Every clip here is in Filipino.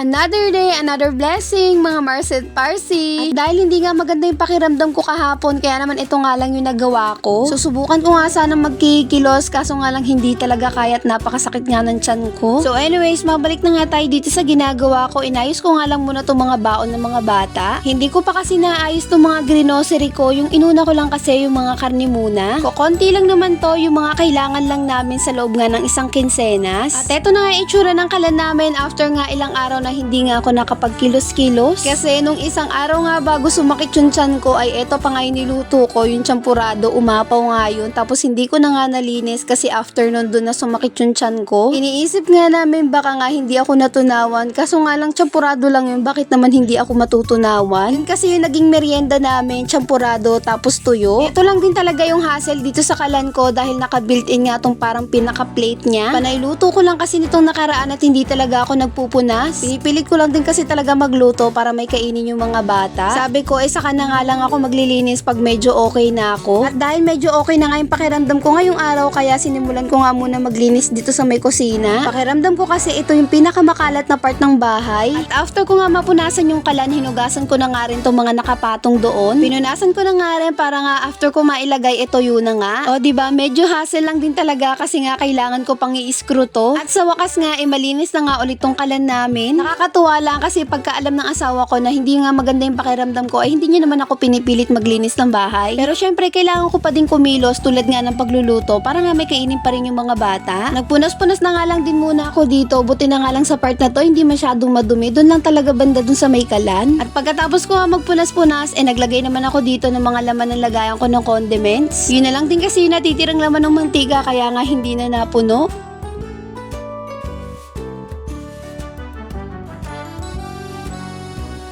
Another day, another blessing, mga Marcet Parsi. At dahil hindi nga maganda yung pakiramdam ko kahapon, kaya naman ito nga lang yung nagawa ko. Susubukan ko nga sana magkikilos, kaso nga lang hindi talaga kaya at napakasakit nga ng tiyan ko. So anyways, mabalik na nga tayo dito sa ginagawa ko. Inayos ko nga lang muna itong mga baon ng mga bata. Hindi ko pa kasi naayos itong mga grocery ko. Yung inuna ko lang kasi yung mga karni muna. Kukonti lang naman to, yung mga kailangan lang namin sa loob nga ng isang kinsenas. At eto na nga itsura ng kalan namin after nga ilang araw na hindi nga ako nakapagkilos-kilos. Kasi nung isang araw nga bago sumakit yung tiyan ko ay eto pa nga niluto ko, yung champurado, umapaw nga yun. Tapos hindi ko na nga nalinis kasi after nun doon na sumakit yung tiyan ko. Iniisip nga namin baka nga hindi ako natunawan. Kaso nga lang champurado lang yun, bakit naman hindi ako matutunawan? Yun kasi yung naging merienda namin, champurado tapos tuyo. Ito lang din talaga yung hassle dito sa kalan ko dahil naka-built-in nga tong parang pinaka-plate niya. Panayluto ko lang kasi nitong nakaraan at hindi talaga ako nagpupunas. Pinipilit ko lang din kasi talaga magluto para may kainin yung mga bata. Sabi ko, eh saka na nga lang ako maglilinis pag medyo okay na ako. At dahil medyo okay na nga yung pakiramdam ko ngayong araw, kaya sinimulan ko nga muna maglinis dito sa may kusina. Pakiramdam ko kasi ito yung pinakamakalat na part ng bahay. At after ko nga mapunasan yung kalan, hinugasan ko na nga rin tong mga nakapatong doon. Pinunasan ko na nga rin para nga after ko mailagay ito yun na nga. O ba medyo hassle lang din talaga kasi nga kailangan ko pang i-screw to. At sa wakas nga, eh, malinis na nga ulit tong kalan namin. Nakakatuwa lang kasi pagka alam ng asawa ko na hindi nga maganda yung pakiramdam ko, ay hindi niya naman ako pinipilit maglinis ng bahay. Pero syempre, kailangan ko pa din kumilos tulad nga ng pagluluto para nga may kainin pa rin yung mga bata. Nagpunas-punas na nga lang din muna ako dito. Buti na nga lang sa part na to, hindi masyadong madumi. Doon lang talaga banda dun sa may kalan. At pagkatapos ko nga magpunas-punas, eh naglagay naman ako dito ng mga laman ng lagayan ko ng condiments. Yun na lang din kasi natitirang laman ng mantika kaya nga hindi na napuno.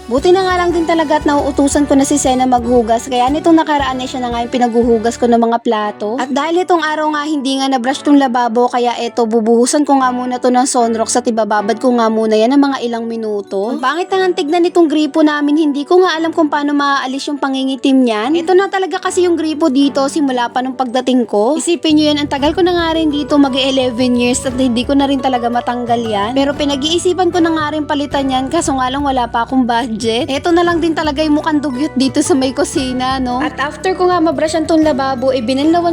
Buti na nga lang din talaga at nauutusan ko na si Sena maghugas kaya nitong nakaraan eh siya na nga yung pinaghuhugas ko ng mga plato. At dahil itong araw nga hindi nga na-brush tong lababo kaya eto bubuhusan ko nga muna to ng sunrox at ibababad ko nga muna yan ng mga ilang minuto. Ang pangit na nga tignan itong gripo namin hindi ko nga alam kung paano maaalis yung pangingitim niyan. Ito na talaga kasi yung gripo dito simula pa nung pagdating ko. Isipin nyo yan ang tagal ko na nga rin dito mag 11 years at hindi ko na rin talaga matanggal yan. Pero pinag-iisipan ko na nga rin palitan yan kaso nga lang wala pa akong budget. Ito na lang din talaga yung mukhang dugyot dito sa may kusina, no? At after ko nga mabrushan tong lababo, eh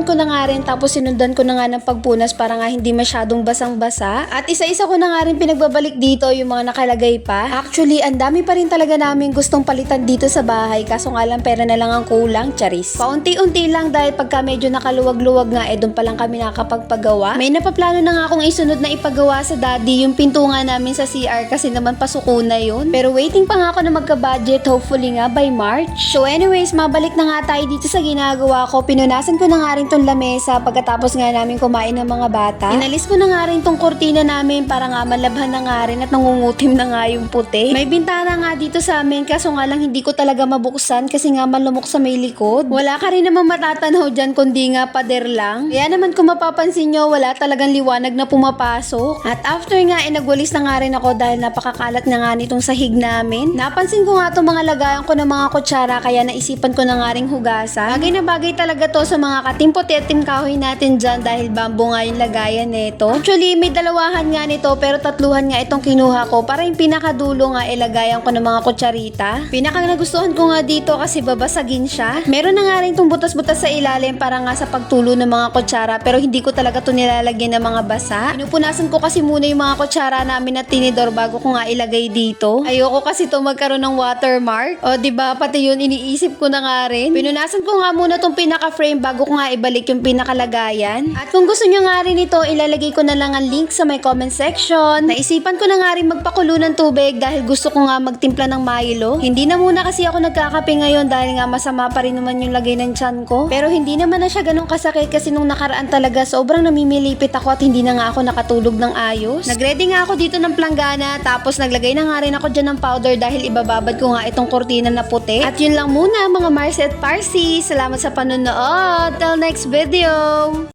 ko na nga rin tapos sinundan ko na nga ng pagpunas para nga hindi masyadong basang-basa. At isa-isa ko na nga rin pinagbabalik dito yung mga nakalagay pa. Actually, ang dami pa rin talaga namin gustong palitan dito sa bahay kaso nga lang pera na lang ang kulang, charis. Paunti-unti lang dahil pagka medyo nakaluwag-luwag nga, eh doon pa lang kami nakakapagpagawa. May napaplano na nga akong isunod na ipagawa sa daddy yung pinto nga namin sa CR kasi naman pasuko na yun. Pero waiting pa nga ako na magka-budget hopefully nga by March. So anyways, mabalik na nga tayo dito sa ginagawa ko. Pinunasan ko na nga rin tong lamesa pagkatapos nga namin kumain ng mga bata. Inalis ko na nga rin tong kurtina namin para nga malabhan na nga rin at nangungutim na nga yung puti. May bintana nga dito sa amin kaso nga lang hindi ko talaga mabuksan kasi nga malumok sa may likod. Wala ka rin naman matatanaw dyan kundi nga pader lang. Kaya naman kung mapapansin nyo, wala talagang liwanag na pumapasok. At after nga, eh, nagwalis na nga rin ako dahil napakakalat na nga nitong sahig namin. Napansin ko nga itong mga lagayan ko ng mga kutsara kaya naisipan ko na nga ring hugasan. Bagay na bagay talaga to sa mga katimpo-tetim kahoy natin dyan dahil bambo nga yung lagayan nito. Actually, may dalawahan nga nito pero tatluhan nga itong kinuha ko para yung pinakadulo nga ilagayan ko ng mga kutsarita. Pinaka nagustuhan ko nga dito kasi babasagin siya. Meron na nga rin itong butas-butas sa ilalim para nga sa pagtulo ng mga kutsara pero hindi ko talaga to nilalagyan ng mga basa. Pinupunasan ko kasi muna yung mga kutsara namin at tinidor bago ko nga ilagay dito. Ayoko kasi to magkaroon ng watermark. O, di ba Pati yun, iniisip ko na nga rin. Pinunasan ko nga muna tong pinaka-frame bago ko nga ibalik yung pinakalagayan. At kung gusto nyo nga rin ito, ilalagay ko na lang ang link sa may comment section. Naisipan ko na nga rin magpakulo ng tubig dahil gusto ko nga magtimpla ng Milo. Hindi na muna kasi ako nagkakape ngayon dahil nga masama pa rin naman yung lagay ng tiyan ko. Pero hindi naman na siya ganun kasakit kasi nung nakaraan talaga sobrang namimilipit ako at hindi na nga ako nakatulog ng ayos. Nagready nga ako dito ng planggana tapos naglagay na nga rin ako dyan ng powder dahil ibababad ko nga itong kortina na puti. At yun lang muna mga Mars at Parsi. Salamat sa panonood. Till next video!